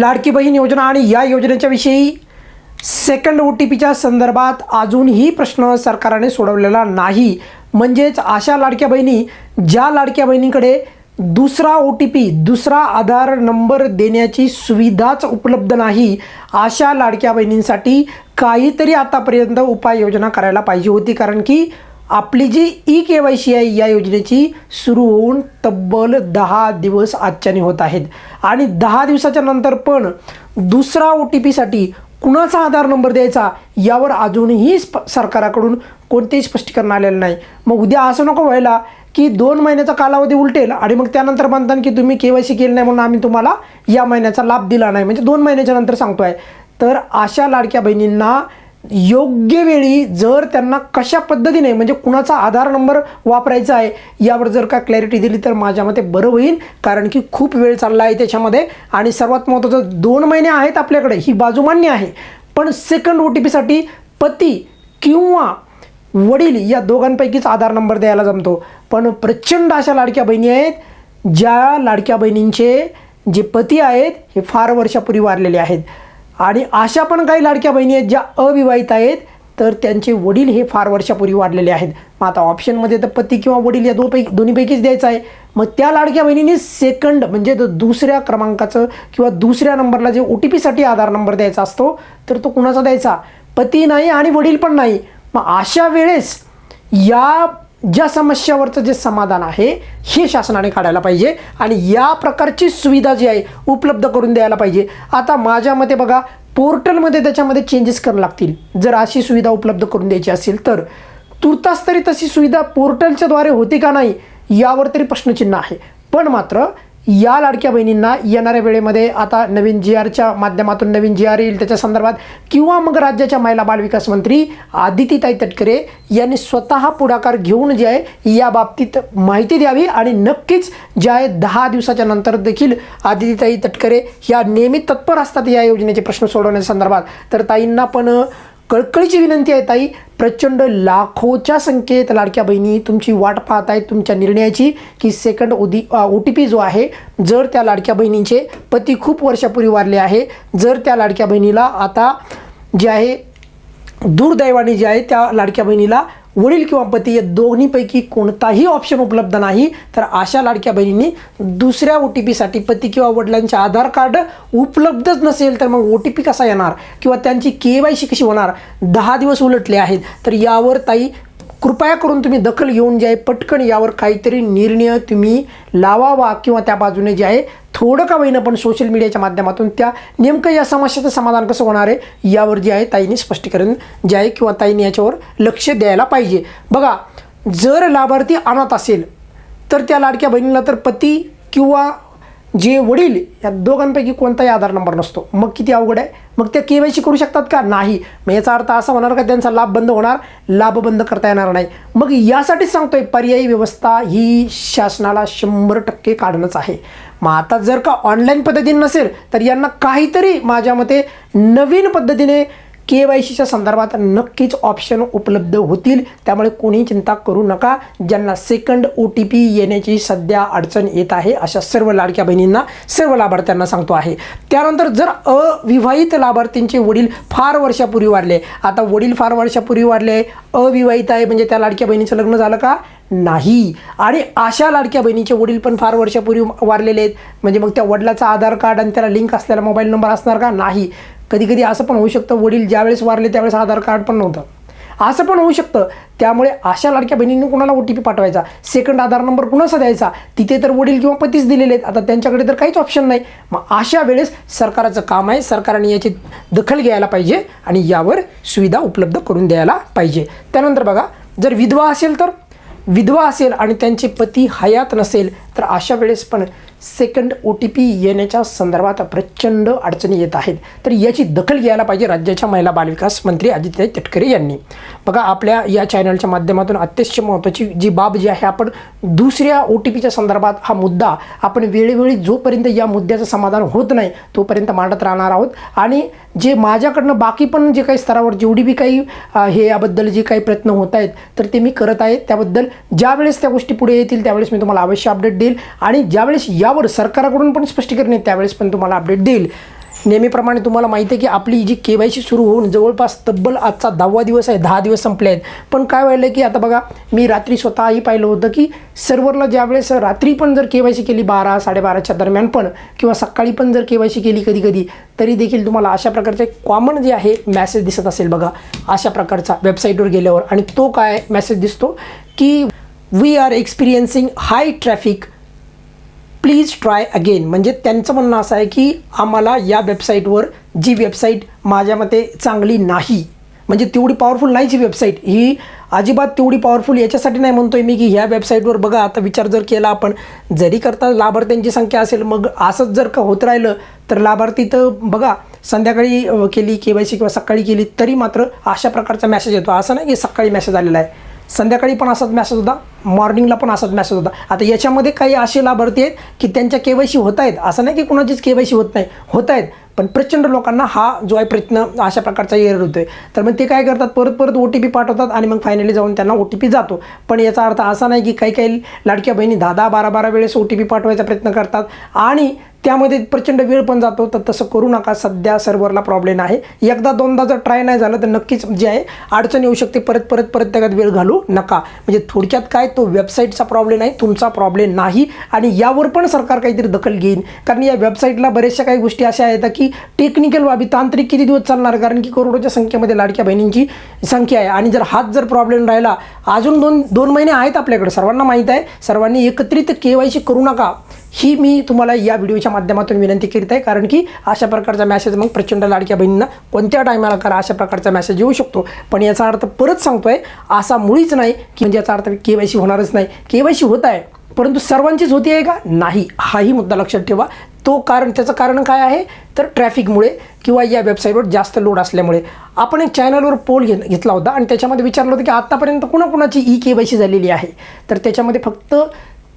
लाडकी बहीण योजना आणि या योजनेच्या विषयी सेकंड ओ टी पीच्या संदर्भात अजूनही प्रश्न सरकारने सोडवलेला नाही. म्हणजेच अशा लाडक्या बहिणी ज्या लाडक्या बहिणीकडे दुसरा ओ टी पी दुसरा आधार नंबर देण्याची सुविधाच उपलब्ध नाही अशा लाडक्या बहिणींसाठी काहीतरी आतापर्यंत उपाययोजना करायला पाहिजे होती. कारण की आपली जी ई के वाय सी आहे या योजनेची सुरू होऊन तब्बल दहा दिवस आजच्याने होत आहेत. आणि दहा दिवसाच्या नंतर पण दुसरा ओ टी पीसाठी कुणाचा आधार नंबर द्यायचा यावर अजूनही स्प सरकाराकडून कोणतेही स्पष्टीकरण आलेलं नाही. मग उद्या असं नको व्हायला की दोन महिन्याचा कालावधी उलटेल आणि मग त्यानंतर म्हणतात की तुम्ही के वाय सी केलं नाही म्हणून आम्ही तुम्हाला या महिन्याचा लाभ दिला नाही. म्हणजे दोन महिन्याच्या नंतर सांगतो आहे तर अशा लाडक्या बहिणींना योग्य वेळी जर त्यांना कशा पद्धतीने म्हणजे कुणाचा आधार नंबर वापरायचा आहे यावर जर का क्लॅरिटी दिली तर माझ्या मते बरं होईल. कारण की खूप वेळ चालला आहे त्याच्यामध्ये आणि सर्वात महत्त्वाचं दोन महिने आहेत आपल्याकडे ही बाजू मान्य आहे. पण सेकंड ओ टी पीसाठी पती किंवा वडील या दोघांपैकीच आधार नंबर द्यायला जमतो. पण प्रचंड अशा लाडक्या बहिणी आहेत ज्या लाडक्या बहिणींचे जे पती आहेत हे फार वर्षापूर्वी वारलेले आहेत. आणि अशा पण काही लाडक्या बहिणी आहेत ज्या अविवाहित आहेत तर त्यांचे वडील हे फार वर्षापूर्वी वाढलेले आहेत. मग आता ऑप्शनमध्ये तर पती किंवा वडील या दोनपैकी दोन्हीपैकीच द्यायचं आहे. मग त्या लाडक्या बहिणीने सेकंड म्हणजे दुसऱ्या क्रमांकाचं किंवा दुसऱ्या नंबरला जे ओ टी पीसाठी आधार नंबर द्यायचा असतो तर तो कुणाचा द्यायचा? पती नाही आणि वडील पण नाही. मग अशा वेळेस या ज्या समस्यावरचं जे समाधान आहे हे शासनाने काढायला पाहिजे आणि या प्रकारची सुविधा जी आहे उपलब्ध करून द्यायला पाहिजे. आता माझ्या मते बघा पोर्टलमध्ये त्याच्यामध्ये चेंजेस करावं लागतील. जर अशी सुविधा उपलब्ध करून द्यायची असेल तर. तुर्तास तरी तशी सुविधा पोर्टलच्याद्वारे होते का नाही यावर तरी प्रश्नचिन्ह आहे. पण मात्र या लाडक्या बहिणींना येणाऱ्या वेळेमध्ये आता नवीन जी आरच्या माध्यमातून नवीन जी आर येईल. त्याच्या संदर्भात किंवा मग राज्याच्या महिला बालविकास मंत्री आदितीताई तटकरे यांनी स्वतः पुढाकार घेऊन जे आहे या बाबतीत माहिती द्यावी आणि नक्कीच जे आहे दहा दिवसाच्या नंतर देखील आदितीताई तटकरे ह्या नेहमी तत्पर असतात या योजनेचे प्रश्न सोडवण्यासंदर्भात तर ताईंना पण कळकळीची विनंती आहे ताई. प्रचंड लाखोच्या संख्येत लाडक्या बहिणी तुमची वाट पाहत आहेत तुमच्या निर्णयाची की सेकंड ओदी ओ टी पी जो आहे जर त्या लाडक्या बहिणींचे पती खूप वर्षापूर्वी वारले आहे जर त्या लाडक्या बहिणीला आता जे आहे दुर्दैवाने जे आहे त्या लाडक्या बहिणीला वडील किंवा पती या दोन्हीपैकी कोणताही ऑप्शन उपलब्ध नाही तर अशा लाडक्या बहिणींनी दुसऱ्या ओ टी पीसाठी पती किंवा वडिलांचे आधार कार्ड उपलब्धच नसेल तर मग ओ टी पी कसा येणार? किंवा त्यांची के वाय सी कशी होणार? दहा दिवस उलटले आहेत तर यावर ताई कृपया करून तुम्ही दखल घेऊन जे आहे पटकन यावर काहीतरी निर्णय तुम्ही लावावा किंवा त्या बाजूने जे आहे थोडं का होईना पण सोशल मीडियाच्या माध्यमातून त्या नेमकं या समस्येचं समाधान कसं होणार आहे यावर जे आहे ताईंनी स्पष्टीकरण जे आहे किंवा ताईने याच्यावर लक्ष द्यायला पाहिजे. बघा जर लाभार्थी अनाथ असेल तर त्या लाडक्या बहिणीला तर पती किंवा जे वडील या दोघांपैकी कोणताही आधार नंबर नसतो. मग किती अवघड आहे? मग ते के वाय सी करू शकतात का? नाही. मग याचा अर्थ असा होणार का त्यांचा लाभ बंद होणार? लाभ बंद करता येणार नाही. मग यासाठीच सांगतोय पर्यायी व्यवस्था ही शासनाला शंभर टक्के काढणंच आहे. मग आता जर का ऑनलाईन पद्धतीने नसेल तर यांना काहीतरी माझ्या मते नवीन पद्धतीने के वाय सीच्या संदर्भात नक्कीच ऑप्शन उपलब्ध होतील. त्यामुळे कोणी चिंता करू नका. ज्यांना सेकंड ओ टी पी येण्याची सध्या अडचण येत आहे अशा सर्व लाडक्या बहिणींना सर्व लाभार्थ्यांना सांगतो आहे. त्यानंतर जर अविवाहित लाभार्थींचे वडील फार वर्षापूर्वी वाढले आता वडील फार वर्षापूर्वी वाढले अविवाहित आहे म्हणजे त्या लाडक्या बहिणीचं लग्न झालं का? नाही. आणि अशा लाडक्या बहिणीचे वडील पण फार वर्षापूर्वी वारलेले आहेत म्हणजे मग त्या वडिलाचा आधार कार्ड आणि त्याला लिंक असलेला मोबाईल नंबर असणार का? नाही. कधी कधी असं पण होऊ शकतं वडील ज्यावेळेस वारले त्यावेळेस आधार कार्ड पण नव्हतं. असं पण होऊ शकतं. त्यामुळे अशा लाडक्या बहिणींनी कुणाला ओ टी पी पाठवायचा? सेकंड आधार नंबर कुणाचा द्यायचा? तिथे तर वडील किंवा पतीच दिलेले आहेत. आता त्यांच्याकडे तर काहीच ऑप्शन नाही. मग अशा वेळेस सरकारचं काम आहे. सरकारने याची दखल घ्यायला पाहिजे आणि यावर सुविधा उपलब्ध करून द्यायला पाहिजे. त्यानंतर बघा जर विधवा असेल तर? विधवा असेल आणि त्यांचे पती हयात नसेल तर अशा वेळेस पण सेकंड ओ टी पी येण्याच्या संदर्भात प्रचंड अडचणी येत आहेत. तर याची दखल घ्यायला पाहिजे राज्याच्या महिला बालविकास मंत्री आदित्य तटकरे यांनी. बघा आपल्या या चॅनलच्या माध्यमातून अत्यंत महत्त्वाची जी बाब जी आहे आपण दुसऱ्या ओ टी पीच्या संदर्भात हा मुद्दा आपण वेळोवेळी जोपर्यंत या मुद्द्याचं समाधान होत नाही तोपर्यंत मांडत राहणार आहोत. आणि जे माझ्याकडनं बाकी पण जे काही स्तरावर जेवढी बी काही हे याबद्दल जे काही प्रयत्न होत आहेत तर ते मी करत आहे. त्याबद्दल ज्यावेळेस त्या गोष्टी पुढे येतील त्यावेळेस मी तुम्हाला अवश्य अपडेट देईल. आणि ज्यावेळेस यावर सरकारकडून पण स्पष्टीकरण येईल त्यावेळेस पण तुम्हाला अपडेट देईल. नेहमीप्रमाणे तुम्हाला माहिती आहे की आपली जी के वाय सी सुरू होऊन जवळपास तब्बल आजचा दहावा दिवस आहे दहा दिवस संपले आहेत. पण काय व्हायलं की आता बघा मी रात्री स्वतःही पाहिलं होतं की सर्व्हरला ज्यावेळेस रात्री पण जर के वाय सी केली बारा साडेबाराच्या दरम्यान पण किंवा सकाळी पण जर के वाय सी केली कधी कधी तरी देखील तुम्हाला अशा प्रकारचे कॉमन जे आहे मॅसेज दिसत असेल बघा अशा प्रकारचा वेबसाईटवर गेल्यावर. आणि तो काय मेसेज दिसतो की we are experiencing high traffic please try again. म्हणजे त्यांचं म्हणणं असं आहे की आम्हाला या वेबसाईटवर जी वेबसाईट माझ्या मते चांगली नाही म्हणजे तेवढी पॉवरफुल नाही जी वेबसाईट ही अजिबात तेवढी पॉवरफुल याच्यासाठी नाही म्हणतोय मी की ह्या वेबसाईटवर बघा आता विचार जर केला आपण जरी करता लाभार्थ्यांची संख्या असेल मग असंच जर का होत राहिलं तर लाभार्थी तर बघा संध्याकाळी केली के वाय सी किंवा सकाळी केली तरी मात्र अशा प्रकारचा मेसेज येतो. असं नाही की सकाळी मेसेज आलेला आहे. संध्याकाळी पण असाच मॅसेज होता मॉर्निंगला पण असाच मेसेज होता. आता याच्यामध्ये काही असे लाभार्थी आहेत की त्यांच्या के वाय सी होत आहेत. असं नाही की कुणाचीच के वाय सी होत नाही. होत आहेत. पण प्रचंड लोकांना हा जो आहे प्रयत्न अशा प्रकारचा एरर होतो. आहे तर मग ते काय करतात? परत परत ओ टी पी पाठवतात आणि मग फायनली जाऊन त्यांना ओ टी पी जातो. पण याचा अर्थ असा नाही की काही काही लाडक्या बहिणी दहा दहा बारा बारा वेळेस ओ टी पी पाठवायचा प्रयत्न करतात. आणि त्यामध्ये प्रचंड वेळ पण जातो. तर तसं करू नका. सध्या सर्व्हरला प्रॉब्लेम आहे. एकदा दोनदा जर ट्राय नाही झालं तर नक्कीच जे आहे अडचण येऊ शकते. परत परत परत त्याच्यात वेळ घालू नका. म्हणजे थोडक्यात काय? तो वेबसाईटचा प्रॉब्लेम आहे तुमचा प्रॉब्लेम नाही. आणि यावर पण सरकार काहीतरी दखल घेईन. कारण या वेबसाईटला बऱ्याचशा काही गोष्टी अशा आहेत की की टेक्निकल बाबी तांत्रिक किती दिवस चालणार? कारण की करोडोच्या संख्येमध्ये लाडक्या बहिणींची संख्या आहे. आणि जर हाच जर प्रॉब्लेम राहिला अजून दोन दोन महिने आहेत आपल्याकडे. सर्वांना माहीत आहे. सर्वांनी एकत्रित के वाय सी करू नका. ही मी तुम्हाला या व्हिडिओच्या माध्यमातून विनंती करीत आहे कारण की अशा प्रकारचा मॅसेज मग प्रचंड लाडक्या बहिणींना कोणत्या टायमाला करा अशा प्रकारचा मॅसेज येऊ शकतो. पण याचा अर्थ परत सांगतोय असा मुळीच नाही की म्हणजे याचा अर्थ के वाय सी होणारच नाही. के वाय सी होत आहे परंतु सर्वांचीच होती आहे का? नाही. हाही मुद्दा लक्षात ठेवा. तो कारण त्याचं कारण काय आहे? तर ट्रॅफिकमुळे किंवा या वेबसाईटवर जास्त लोड असल्यामुळे. आपण एक चॅनलवर पोल घे घेतला होता आणि त्याच्यामध्ये विचारलं होतं की आत्तापर्यंत कुणाकुणाची ई के वाय सी झालेली आहे. तर त्याच्यामध्ये फक्त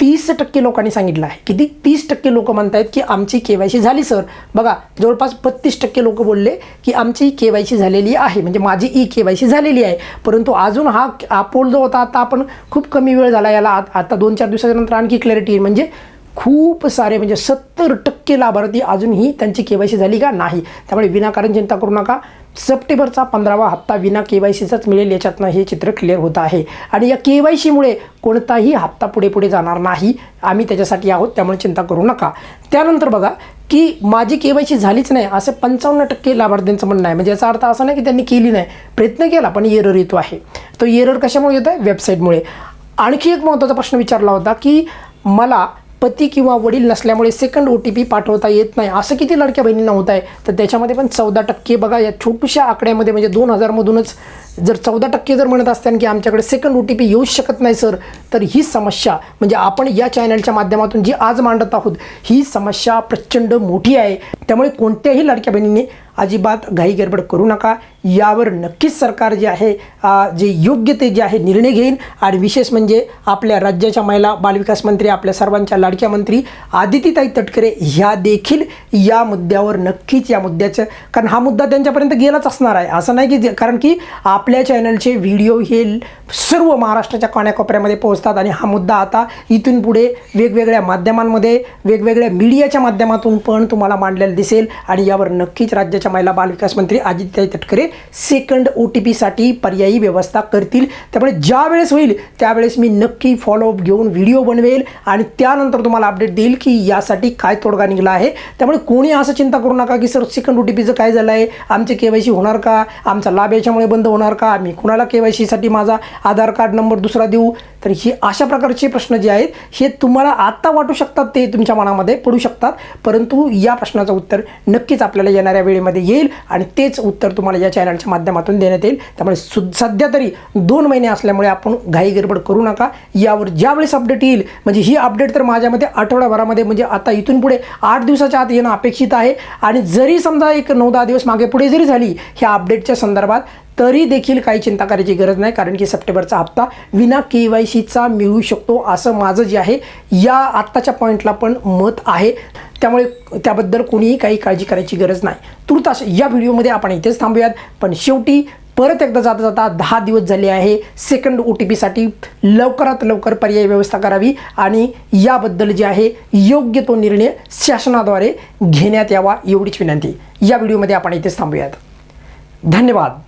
तीस टक्के लोकांनी सांगितलं आहे. किती? तीस टक्के लोक म्हणत आहेत की आमची के वाय सी झाली सर. बघा जवळपास बत्तीस टक्के लोक बोलले की आमची के वाय सी झालेली आहे. म्हणजे माझी ई के वाय सी झालेली आहे. परंतु अजून हा हा पोल जो होता आता आपण खूप कमी वेळ झाला याला. आत- आता दोन चार दिवसानंतर आणखी क्लॅरिटी म्हणजे खूप सारे म्हणजे सत्तर टक्के लाभार्थी अजूनही त्यांची के वाय सी झाली का नाही? त्यामुळे विनाकारण चिंता करू नका. सप्टेंबरचा पंधरावा हप्ता विना के वाय सीचाच मिळेल याच्यातनं हे चित्र क्लिअर होत आहे. आणि या के वाय सीमुळे कोणताही हप्ता पुढे पुढे जाणार नाही. आम्ही त्याच्यासाठी आहोत त्यामुळे चिंता करू नका. त्यानंतर बघा की माझी के वाय सी झालीच नाही असं पंचावन्न टक्के लाभार्थ्यांचं म्हणणं आहे. म्हणजे याचा अर्थ असा नाही की त्यांनी केली नाही. प्रयत्न केला पण एरर येतो आहे. तो एरर कशामुळे येतो आहे वेबसाईटमुळे आणखी एक महत्त्वाचा प्रश्न विचारला होता की मला पती किंवा वडील नसल्यामुळे सेकंड ओ टी पी पाठवता येत नाही. असं किती लाडक्या बहिणींना होत आहे? तर त्याच्यामध्ये पण चौदा टक्के बघा या छोट्याशा आकड्यामध्ये म्हणजे दोन हजारमधूनच जर चौदा टक्के जर म्हणत असताना की आमच्याकडे सेकंड ओ टी पी येऊ शकत नाही सर तर ही समस्या म्हणजे आपण या चॅनलच्या माध्यमातून जी आज मांडत आहोत ही समस्या प्रचंड मोठी आहे. त्यामुळे कोणत्याही लाडक्या बहिणींनी अजिबात घाई गडबड करू नका. यावर नक्कीच सरकार जे आहे जे योग्य ते जे आहे निर्णय घेईल आणि विशेष म्हणजे आपल्या राज्याच्या महिला बालविकास मंत्री आपल्या सर्वांच्या लाडक्या मंत्री आदितीताई तटकरे ह्या देखील या मुद्द्यावर नक्कीच या मुद्द्याचं कारण हा मुद्दा त्यांच्यापर्यंत गेलाच असणार आहे. असं नाही की कारण की आपल्या चॅनलचे व्हिडिओ हे सर्व महाराष्ट्राच्या काण्याकोपऱ्यामध्ये पोहोचतात आणि हा मुद्दा आता इथून पुढे वेगवेगळ्या माध्यमांमध्ये वेगवेगळ्या मीडियाच्या माध्यमातून पण तुम्हाला मांडलेला दिसेल आणि यावर नक्कीच राज्याच्या महिला बालविकास मंत्री Aditya Tatkare second O T पीसाठी पर्यायी व्यवस्था करतील. त्यामुळे ज्या वेळेस होईल त्यावेळेस मी नक्की फॉलोअप घेऊन व्हिडिओ बनवेल आणि त्यानंतर तुम्हाला अपडेट देईल की यासाठी काय तोडगा निघाला आहे. त्यामुळे कोणी असं चिंता करू नका की सर सेकंड ओ टी पीचं काय झालं आहे आमचे के वाय सी होणार का? आमचा लाभ याच्यामुळे बंद होणार का? मी कुणाला के वाय सीसाठी माझा आधार कार्ड नंबर दुसरा देऊ? तर ही अशा प्रकारचे प्रश्न जे आहेत हे तुम्हाला आत्ता वाटू शकतात ते तुमच्या मनामध्ये पडू शकतात. परंतु या प्रश्नाचं उत्तर नक्कीच आपल्याला येणाऱ्या वेळेमध्ये येईल आणि तेच उत्तर तुम्हाला या चॅनलच्या माध्यमातून देण्यात येईल. त्यामुळे सु सध्या तरी दोन महिने असल्यामुळे आपण घाई गडबड करू नका. यावर ज्यावेळेस अपडेट येईल म्हणजे ही अपडेट तर माझ्यामध्ये आठवड्याभरामध्ये म्हणजे आता इथून पुढे आठ दिवसाच्या आत येणं अपेक्षित आहे. आणि जरी समजा एक नऊ दहा दिवस मागे पुढे जरी झाली ह्या अपडेटच्या संदर्भात तरी देखील काही चिंता करायची गरज नाही कारण की सप्टेंबरचा हप्ता विना के वाय सीचा मिळू शकतो असं माझं जे आहे या आत्ताच्या पॉईंटला पण मत आहे. त्यामुळे त्याबद्दल कोणीही काही काळजी करायची गरज नाही. तुर्तास या व्हिडिओमध्ये आपण इथेच थांबूयात. पण शेवटी परत एकदा जाता जाता दहा दिवस झाले आहे. सेकंड ओ टी पीसाठी लवकरात लवकर पर्यायी व्यवस्था करावी आणि याबद्दल जे आहे योग्य तो निर्णय शासनाद्वारे घेण्यात यावा एवढीच विनंती. या व्हिडिओमध्ये आपण इथेच थांबूयात. धन्यवाद.